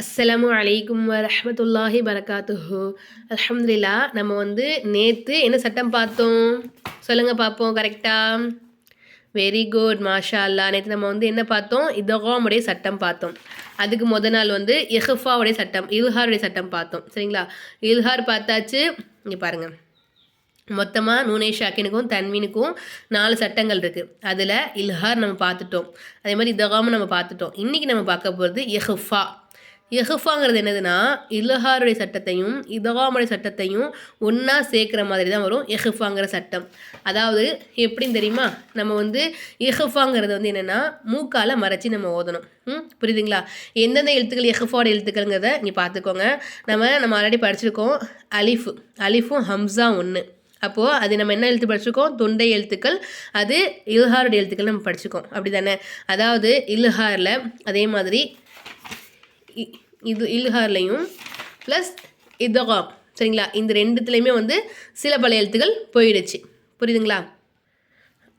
அஸ்ஸலாமு அலைக்கும் வரஹ்மத்துல்லாஹி பரகாத்துஹு. அலமதுல்லா நம்ம வந்து நேற்று என்ன சட்டம் பார்த்தோம்? சொல்லுங்கள் பார்ப்போம் கரெக்டாக வெரி குட் மாஷா அல்லா நேற்று நம்ம வந்து என்ன பார்த்தோம்? இதகாமுடைய சட்டம் பார்த்தோம். அதுக்கு முத நாள் வந்து இஹ்ஃபாவுடைய சட்டம் இல்ஹாருடைய சட்டம் பார்த்தோம். சரிங்களா? இல்ஹார் பார்த்தாச்சு. இங்கே பாருங்கள் மொத்தமாக நூனே ஷாக்கினுக்கும் தன்வீனுக்கும் நாலு சட்டங்கள் இருக்குது அதில் இல்ஹார் நம்ம பார்த்துட்டோம். அதே மாதிரி இதகாமும் நம்ம பார்த்துட்டோம். இன்றைக்கி நம்ம பார்க்க போகிறது எஹ்ஃபா எஹஃபாங்கிறது என்னதுன்னா இலஹாருடைய சட்டத்தையும் இதகாமுடைய சட்டத்தையும் ஒன்றா சேர்க்குற மாதிரி தான் வரும் எஹஃபாங்கிற சட்டம். அதாவது எப்படின்னு தெரியுமா? நம்ம வந்து எஹஃபாங்கிறது வந்து என்னென்னா மூக்கால் மறைச்சி நம்ம ஓதணும். ம் புரியுதுங்களா? எந்தெந்த எழுத்துக்கள் எஹஃபோட எழுத்துக்கள்ங்கிறத நீ பார்த்துக்கோங்க. நம்ம நம்ம ஆல்ரெடி படிச்சிருக்கோம் அலிஃபு. அலிஃபும் ஹம்சா ஒன்று அப்போது அது நம்ம என்ன எழுத்து படிச்சிருக்கோம்? தொண்டை எழுத்துக்கள். அது இல்ஹாருடைய எழுத்துக்கள் நம்ம படிச்சிருக்கோம். அப்படி தானே அதாவது இல்ஹாரில் அதே மாதிரி இது இல்ஹார்லையும் ப்ளஸ் இதகாம் சரிங்களா? இந்த ரெண்டுத்துலேயுமே வந்து சில பல எழுத்துக்கள் போயிடுச்சு. புரியுதுங்களா?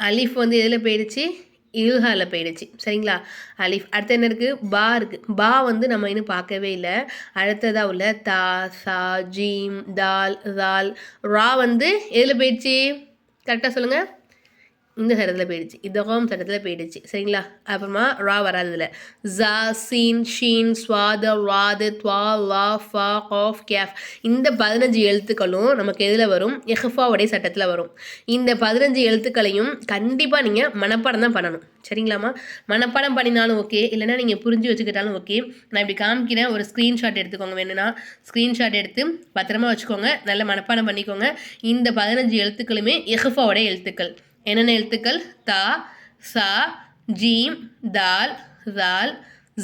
அலிஃப் வந்து எதில் போயிடுச்சு? இல்ஹாரில் போயிடுச்சு. சரிங்களா? அலிஃப். அடுத்து என்ன இருக்குது பா இருக்குது பா வந்து நம்ம இன்னும் பார்க்கவே இல்லை. அடுத்ததாக உள்ள தா சா ஜீம் தால் தால் ரா வந்து எதில் போயிடுச்சு? கரெக்டாக சொல்லுங்கள் இந்த சட்டத்தில் போயிடுச்சு. இதகம் சட்டத்தில் போயிடுச்சு. சரிங்களா? அப்புறமா ரா வராததில். ஜா சீன் ஷீன் ஸ்வாத வாது துவா லா ஃபா காஃப் கேஃப். இந்த பதினஞ்சு எழுத்துக்களும் நமக்கு எதில் வரும்? எஹ்ஃபாவுடைய சட்டத்தில் வரும். இந்த பதினஞ்சு எழுத்துக்களையும் கண்டிப்பாக நீங்கள் மனப்பாடம் தான் பண்ணணும். சரிங்களாம்மா? மனப்பாடம் பண்ணினாலும் ஓகே. இல்லைன்னா நீங்கள் புரிஞ்சு வச்சுக்கிட்டாலும் ஓகே. நான் இப்படி காமிக்கிறேன். ஒரு ஸ்க்ரீன்ஷாட் எடுத்துக்கோங்க வேணும்னா. ஸ்க்ரீன்ஷாட் எடுத்து பத்திரமா வச்சுக்கோங்க. நல்ல மனப்பாடம் பண்ணிக்கோங்க. இந்த பதினஞ்சு எழுத்துக்களுமே எஹ்ஃபாவுடைய எழுத்துக்கள். என்னென்ன எழுத்துக்கள்? தா சா ஜீம் தால் ரால்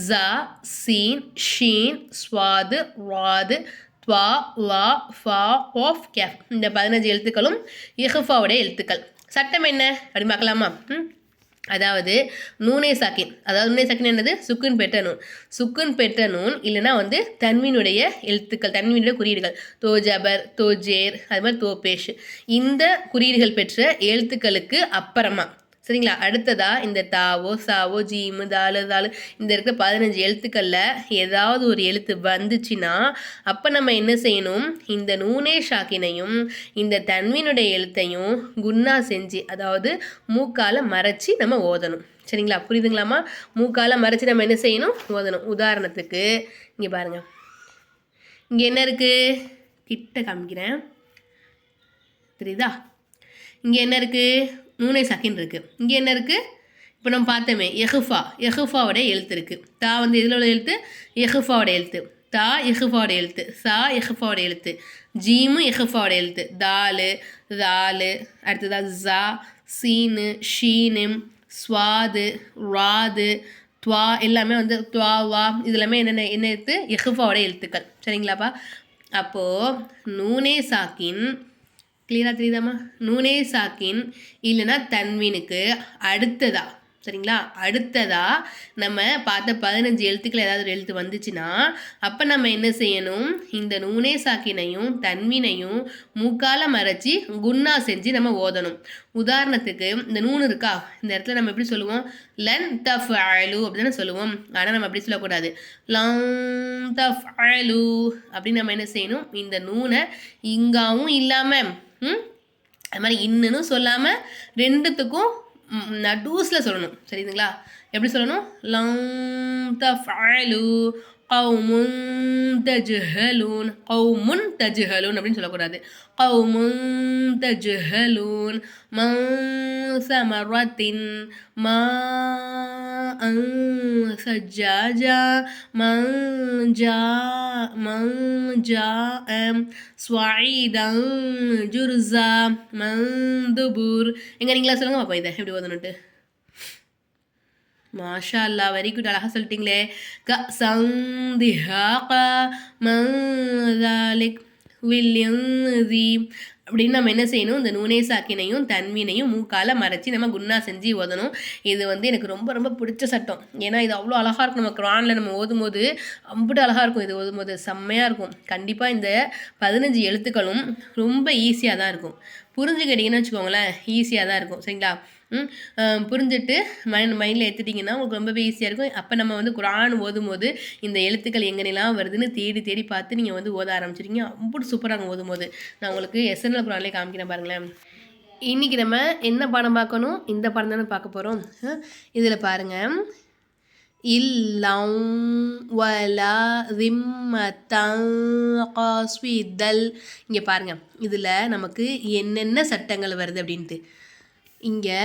ஜா சீன் ஷீன் ஸ்வாது வாது த்வா லா ஃபா ஆஃப் கேஃப். இந்த பதினஞ்சு எழுத்துக்களும் இஹ்ஃபாவுடைய எழுத்துக்கள். சட்டம் என்ன? அப்படி பார்க்கலாமா ம்? அதாவது நூனே சாக்கின் அதாவது நூனே சாக்கின் என்னது? சுக்குன் பெற்ற நூன். சுக்குன் பெற்ற நூன் இல்லைன்னா வந்து தன்வினுடைய எழுத்துக்கள் தன்வினுடைய குறியீடுகள். தோ ஜபர் தோ ஜேர் அது மாதிரி தோ பேஷ். இந்த குறியீடுகள் பெற்ற எழுத்துக்களுக்கு அப்புறமா சரிங்களா? அடுத்ததா இந்த தாவோ சாவோ ஜீமு தாலு தாலு இந்த இருக்கிற பதினஞ்சு எழுத்துக்களில் ஏதாவது ஒரு எழுத்து வந்துச்சுன்னா அப்போ நம்ம என்ன செய்யணும்? இந்த நூனே ஷாக்கினையும் இந்த தன்வினுடைய எழுத்தையும் குன்னா செஞ்சு அதாவது மூக்கால மறைச்சி நம்ம ஓதணும். சரிங்களா? புரியுதுங்களாம்மா? மூக்கால மறைச்சி நம்ம என்ன செய்யணும்? ஓதணும். உதாரணத்துக்கு இங்கே பாருங்கள் இங்கே என்ன இருக்குது கிட்ட காமிக்கிறேன். தெரியுதா? இங்கே என்ன இருக்குது நூனை சகின் இருக்குது இங்கே என்ன இருக்குது இப்போ நம்ம பார்த்தோமே எஹுஃபா. எஹுஃபாவோட எழுத்து இருக்குது தா வந்து எதில் உள்ள எழுத்து? எஹுஃபாவோட எழுத்து. தா எஹுஃபாவோட எழுத்து. சா எஹுஃபாவோட எழுத்து. ஜீமு எஹுஃபாவோட எழுத்து. தாலு தாலு. அடுத்ததா ஜா. சீனு ஷீனு ஸ்வாது ராது துவா. எல்லாமே வந்து துவா வா. இதெல்லாமே என்னென்ன என்ன எழுத்து? எஹுஃபாவோட எழுத்துக்கள். சரிங்களாப்பா? அப்போது நூனே சாக்கின் கிளியராக தெரியுதாம்மா? நூனே சாக்கின் இல்லைன்னா தன்வீனுக்கு அடுத்ததா? சரிங்களா? அடுத்ததா நம்ம பார்த்த பதினஞ்சு எழுத்துக்கள் ஏதாவது ஒரு எழுத்து வந்துச்சுன்னா அப்போ நம்ம என்ன செய்யணும்? இந்த நூனே சாக்கினையும் தன்வினையும் மூக்கால மறைச்சி குன்னா செஞ்சு நம்ம ஓதணும். உதாரணத்துக்கு இந்த நூன் இருக்கா? இந்த இடத்துல நம்ம எப்படி சொல்லுவோம்? லன் தஃப் அழலு அப்படின்னு சொல்லுவோம். ஆனால் நம்ம அப்படி சொல்லக்கூடாது. லங் தஃப் அழலு அப்படின்னு நம்ம என்ன செய்யணும்? இந்த நூனை இங்காவும் இல்லாமல் அது மாதிரி இன்னுன்னு சொல்லாமல் ரெண்டுத்துக்கும் நடுஸில் சொல்லணும். சரிங்களா? எப்படி சொல்லணும்? லங் த ஃபாலு கௌமுன் தஜ்ஹலூன் கௌமுன் தஜ்ஹலூன் அப்படின்னு சொல்லக்கூடாது. கௌமுன் தஜ்ஹலூன் மன் மா சஜ்ஜாஜா மஞ்சா மஞ்சா மன் ஜுர்ஸா மந்துபூர் எங்கே நீங்களா சொல்லுங்கள் பாப்பா இதை எப்படி ஓதணுட்டு மாஷா அல்லா வெரி குட் அழகாக சொல்லிட்டீங்களே. க சந்திஹா மலிக் வில்யந்தி அப்படின்னு நம்ம என்ன செய்யணும்? இந்த நூனே சாக்கினையும் தன்வினையும் மூக்கால மறைச்சி நம்ம குன்னா செஞ்சு ஓதணும். இது வந்து எனக்கு ரொம்ப ரொம்ப பிடிச்ச சட்டம். ஏன்னா இது அவ்வளோ அழகாக இருக்கும். நம்ம குரானில் நம்ம ஓதும் போது அம்புட்டு அழகாக இருக்கும் இது ஓதும் போது செம்மையாக இருக்கும். கண்டிப்பாக இந்த பதினஞ்சு எழுத்துக்களும் ரொம்ப ஈஸியாக தான் இருக்கும். புரிஞ்சுக்கிட்டீங்கன்னு வச்சுக்கோங்களேன். ஈஸியாக தான் இருக்கும். சரிங்களா? புரிஞ்சுட்டு மைண்ட் மைண்டில் எடுத்துட்டிங்கன்னா உங்களுக்கு ரொம்பவே ஈஸியாக இருக்கும். அப்போ நம்ம வந்து குரான் ஓதும் போது இந்த எழுத்துக்கள் எங்கனெல்லாம் வருதுன்னு தேடி தேடி பார்த்து நீங்கள் வந்து ஓத ஆரம்பிச்சிருக்கீங்க ரொம்ப சூப்பராக ஓதும் போது நான் உங்களுக்கு எஸ்என்எல் குரான்லேயே காமிக்கிறேன் பாருங்களேன். இன்றைக்கி நம்ம என்ன படம் பார்க்கணும்? இந்த படம் தானே பார்க்க போகிறோம் இதில் பாருங்கள் இல்லம் வலா ரிம்மத்தங் இங்கே பாருங்கள் இதில் நமக்கு என்னென்ன சட்டங்கள் வருது அப்படின்ட்டு. இங்கே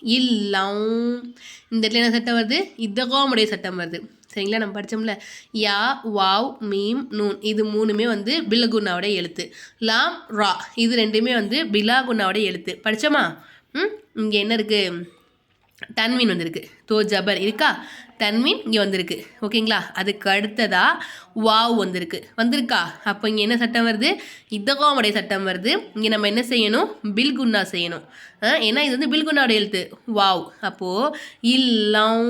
இல்லம். இந்த இடத்துல என்ன சட்டம் வருது? இதகோமுடைய சட்டம் வருது. சரிங்களா? நம்ம படித்தோம்ல யா வாவ் மீம் நூன். இது மூணுமே வந்து பில்லகுன்னாவோட எழுத்து. லாம் ரா. இது ரெண்டுமே வந்து பிலாகுன்னாவோட எழுத்து. படித்தோமா ம்? இங்கே என்ன இருக்குது தன்மீன் வந்திருக்கு. தோ ஜபர் இருக்கா? தன்மீன் இங்கே வந்திருக்கு. ஓகேங்களா? அதுக்கு அடுத்ததாக வாவ் வந்திருக்கு. வந்திருக்கா? அப்போ இங்கே என்ன சட்டம் வருது? இதகாமுடைய சட்டம் வருது. இங்கே நம்ம என்ன செய்யணும்? பில்குன்னா செய்யணும். ஆ, ஏன்னா இது வந்து பில்குன்னாவோட எழுத்து. வாவ். அப்போது இல்லம்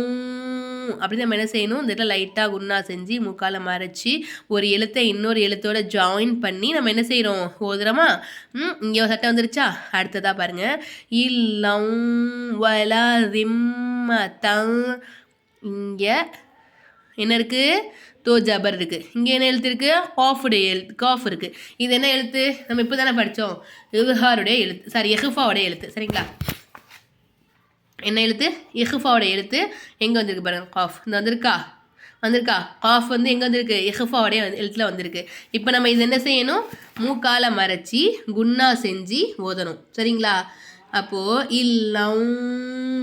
அப்படி நம்ம என்ன செய்யணும்? இந்த இடத்துல லைட்டாக குன்னா செஞ்சு முக்கால மறைச்சி ஒரு எழுத்தை இன்னொரு எழுத்தோட ஜாயின் பண்ணி நம்ம என்ன செய்கிறோம் ஓதுறோமா? ம் இங்கே ஒரு சட்டம் வந்துருச்சா? அடுத்ததாக பாருங்கள் இல்லம் வலா தங் இங்கே. என்ன இருக்குது தோ ஜபர் இருக்குது இங்கே என்ன எழுத்து இருக்குது காஃபுடைய எழுத்து காஃப் இருக்குது இது என்ன எழுத்து? நம்ம இப்போ தானே படித்தோம். இஹாருடைய எழுத்து சாரி எஹுஃபாவுடைய எழுத்து சரிங்களா? என்ன எழுத்து? எஹுஃபாவோட எழுத்து. எங்கே வந்திருக்கு பாருங்க காஃப். இந்த வந்திருக்கா? வந்திருக்கா? காஃப் வந்து எங்கே வந்திருக்கு? எஹுஃபாவோடைய எழுத்தில் வந்திருக்கு. இப்போ நம்ம இது என்ன செய்யணும்? மூக்கால மறைச்சி குன்னா செஞ்சு ஓதணும். சரிங்களா? அப்போது இல்லம்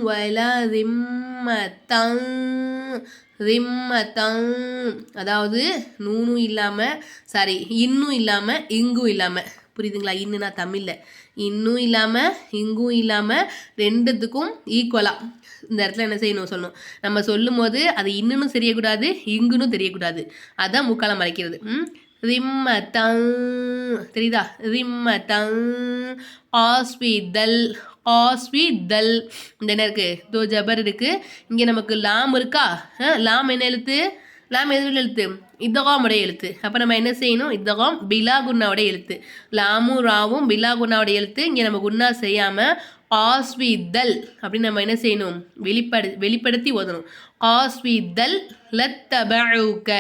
வல ரிம்மத்தங் ரிம்மத்தங் அதாவது நூனும் இல்லாமல் சாரி இன்னும் இல்லாமல் இங்கும் இல்லாமல் புரியுதுங்களா? இன்னுனா தமிழில். இன்னும் இல்லாமல் இங்கும் இல்லாமல் ரெண்டுத்துக்கும் ஈக்குவலாக இந்த இடத்துல என்ன செய்யணும் சொல்லணும். நம்ம சொல்லும் போது அது இன்னும் தெரியக்கூடாது இங்குன்னு தெரியக்கூடாது. அதான் முக்காலம் மறைக்கிறது. ம் தெரியுதா? ரிம்மதங். ஆஸ்விதல். ஆஸ்விதல். இந்த என்ன இருக்குது தோ ஜபர் இருக்குது இங்கே நமக்கு லாம் இருக்கா? லாம் என்ன எழுத்து? லாம் எதில் எழுத்து? இதகாமுடைய எழுத்து. அப்போ நம்ம என்ன செய்யணும்? இதகம் பிலா குன்னாவுடைய எழுத்து. லாமும் ராவும் பிலா குன்னாவுடைய எழுத்து. இங்கே நம்ம குன்னா செய்யாமல் ஆஸ்விதல் அப்படின்னு நம்ம என்ன செய்யணும்? வெளிப்படு வெளிப்படுத்தி ஓதணும். ஆஸ்விதல் லத்தபழுக்க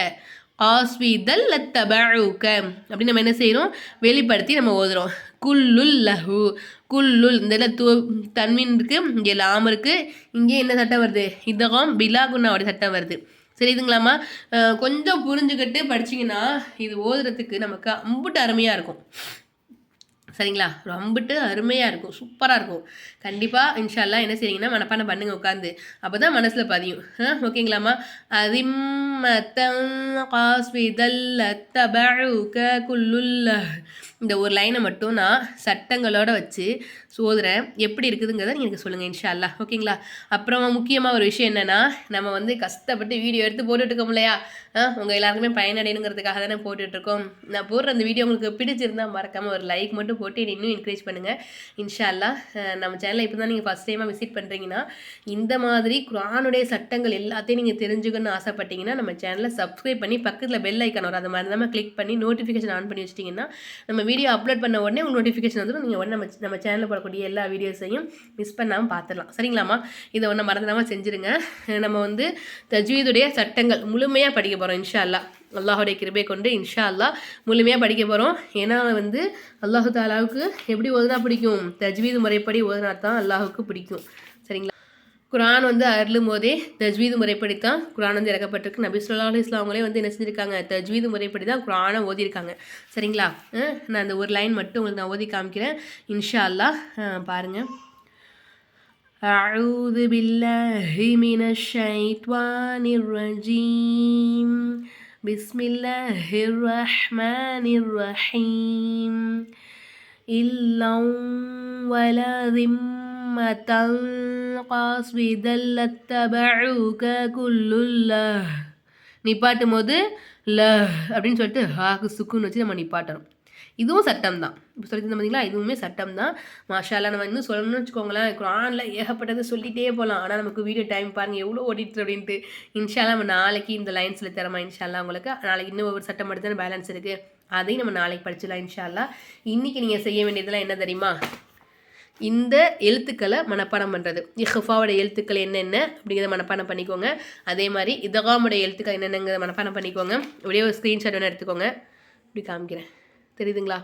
ஆஸ்விதல் லத்தபழுக்க அப்படின்னு நம்ம என்ன செய்கிறோம் வெளிப்படுத்தி நம்ம ஓதுறோம். குல்லுல் லஹு. குல்லுல் இந்த இடத்துல தூ தன்மீன் இருக்குது இங்கே லாம் இருக்குது இங்கே என்ன சட்டம் வருது? இதகம் பிலா குன்னாவோட சட்டம் வருது. சரி இதுங்களாம்மா? கொஞ்சம் புரிஞ்சுக்கிட்டு படிச்சீங்கன்னா இது ஓதுறதுக்கு நமக்கு அம்புட்டு அருமையாக இருக்கும். சரிங்களா? ரொம்பட்டு அருமையாக இருக்கும். சூப்பராக இருக்கும். கண்டிப்பாக இன்ஷால்லா என்ன செய்றீங்கன்னா மனப்பாடம் பண்ணுங்க உட்காந்து அப்போ தான் மனசில் பதியும். ஓகேங்களாம்மா? அதிம் تنقص في دل اتبعك كل له இந்த ஒரு லைனை மட்டும் நான் சட்டங்களோட வச்சு சோதுறேன். எப்படி இருக்குதுங்கிறத நீங்கள் எனக்கு சொல்லுங்கள் இன்ஷா ஓகேங்களா? அப்புறமா முக்கியமாக ஒரு விஷயம் என்னென்னா நம்ம வந்து கஷ்டப்பட்டு வீடியோ எடுத்து போட்டுட்ருக்கோம் இல்லையா? உங்கள் எல்லாருக்குமே பயனடையணுங்கிறதுக்காக தானே போட்டுட்ருக்கோம் நான் போடுற அந்த வீடியோ உங்களுக்கு பிடிச்சிருந்தா மறக்காமல் ஒரு லைக் மட்டும் போட்டு என்னை இன்னும் என்கரேஜ் பண்ணுங்கள் இன்ஷா நம்ம சேனலை இப்போ தான் நீங்கள் ஃபஸ்ட் டைமாக விசிட் பண்ணுறீங்கன்னா இந்த மாதிரி குரானுடைய சட்டங்கள் எல்லாத்தையும் நீங்கள் தெரிஞ்சுக்கணும்னு ஆசைப்பட்டீங்கன்னா நம்ம சேனலை சப்ஸ்கிரைப் பண்ணி பக்கத்தில் பெல் ஐக்கான் வரும். அதை தான் கிளிக் பண்ணி நோட்டிஃபிகேஷன் ஆன் பண்ணி வச்சிட்டிங்கன்னா நம்ம வீடியோ அப்லோட் பண்ண உடனே உங்களுக்கு நோட்டிஃபிகேஷன் வந்துடும் நீங்கள் உடனே நம்ம நம்ம சேனலில் போடக்கூடிய எல்லா வீடியோஸையும் மிஸ் பண்ணாமல் பார்த்துடலாம் சரிங்களாம்மா? இதை ஒன்று மறந்துடாமல் செஞ்சுருங்க. நம்ம வந்து தஜ்வீதுடைய சட்டங்கள் முழுமையாக படிக்க போகிறோம் இன்ஷா அல்லா அல்லாஹுடைய கிருபை கொண்டு இன்ஷா அல்லாஹ் முழுமையாக படிக்க போகிறோம் ஏன்னா வந்து அல்லாஹு தாலாவுக்கு எப்படி ஓதுனா பிடிக்கும்? தஜ்வீது முறைப்படி ஓதுனா தான் அல்லாஹுக்கு பிடிக்கும். சரிங்களா? குரான் வந்து அருளும் போதே தஜ்வீது முறைப்படி தான் குரான் வந்து இறக்கப்பட்டிருக்கு நபி சொல்லா அலிஸ்லாம் அவங்களே வந்து என்ன செஞ்சுருக்காங்க தஜ்வீது முறைப்படி தான் குரானை ஓதியிருக்காங்க சரிங்களா அஹ் நான் அந்த ஒரு லைன் மட்டும் உங்களுக்கு நான் ஓதி காமிக்கிறேன் இன்ஷா அல்லாஹ் அஹ் பாருங்க أعوذ بالله من الشيطان الرجيم بسم الله الرحمن الرحيم إلا ولا ذمة قاصدا لاتبعوك كل الله நிப்பாட்டும் போது ல அப்படின்னு சொல்லிட்டு ஹாக்கு சுக்குன்னு வச்சு நம்ம நிப்பாட்டணும் இதுவும் சட்டம் தான் இப்போ சொல்லியிருந்தோம் பார்த்தீங்களா இதுவுமே சட்டம் தான் மாஷாலா நம்ம இன்னும் சொல்லணும்னு வச்சுக்கோங்களேன் குரானில் ஏகப்பட்டது சொல்லிட்டே போகலாம் ஆனால் நமக்கு வீடியோ டைம் பாருங்கள் எவ்வளோ ஓடிட்டு அப்படின்ட்டு இன்ஷால்லா நம்ம நாளைக்கு இந்த லைன்ஸில் தரமா இன்ஷால்லா உங்களுக்கு நாளைக்கு இன்னும் ஒரு சட்டம் மட்டும் தான் பேலன்ஸ் இருக்குது அதையும் நம்ம நாளைக்கு படிச்சிடலாம் இன்ஷால்லா இன்றைக்கி நீங்கள் செய்ய வேண்டியதெல்லாம் என்ன தெரியுமா இந்த எழுத்துக்களை மனப்பாடம் பண்ணுறது இஹ்ஃபாவோட எழுத்துக்கள் என்னென்ன அப்படிங்கிறத மனப்பாடம் பண்ணிக்கோங்க. அதே மாதிரி இதகாமுடைய எழுத்துக்கள் என்னென்னங்கிறத மனப்பாடம் பண்ணிக்கோங்க. அப்படியே ஒரு ஸ்க்ரீன்ஷாட் வேணால் எடுத்துக்கோங்க. இப்படி காமிக்கிறேன். தெரியுதுங்களா?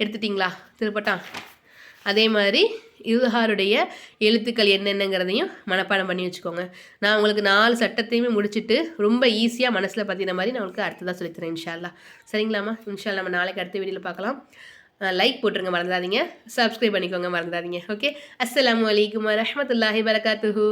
எடுத்துட்டிங்களா? திருப்பட்டா? அதே மாதிரி இதுஹாருடைய எழுத்துக்கள் என்னென்னங்கிறதையும் மனப்பாடம் பண்ணி வச்சுக்கோங்க. நான் உங்களுக்கு நாலு சட்டத்தையுமே முடிச்சுட்டு ரொம்ப ஈஸியாக மனசில் பற்றின மாதிரி நான் உங்களுக்கு அடுத்ததாக சொல்லித்தரேன் இன்ஷால்லா சரிங்களாம்மா? இன்ஷால்லா நம்ம நாளைக்கு அடுத்த வீடியோவில் பார்க்கலாம். லைக் போட்டுருங்க மறந்துடாதீங்க. சப்ஸ்கிரைப் பண்ணிக்கோங்க மறந்துடாதீங்க. ஓகே அஸ்லாம் வலைக்கம் வரமத்துல்லாஹி வரகாத்துஹூ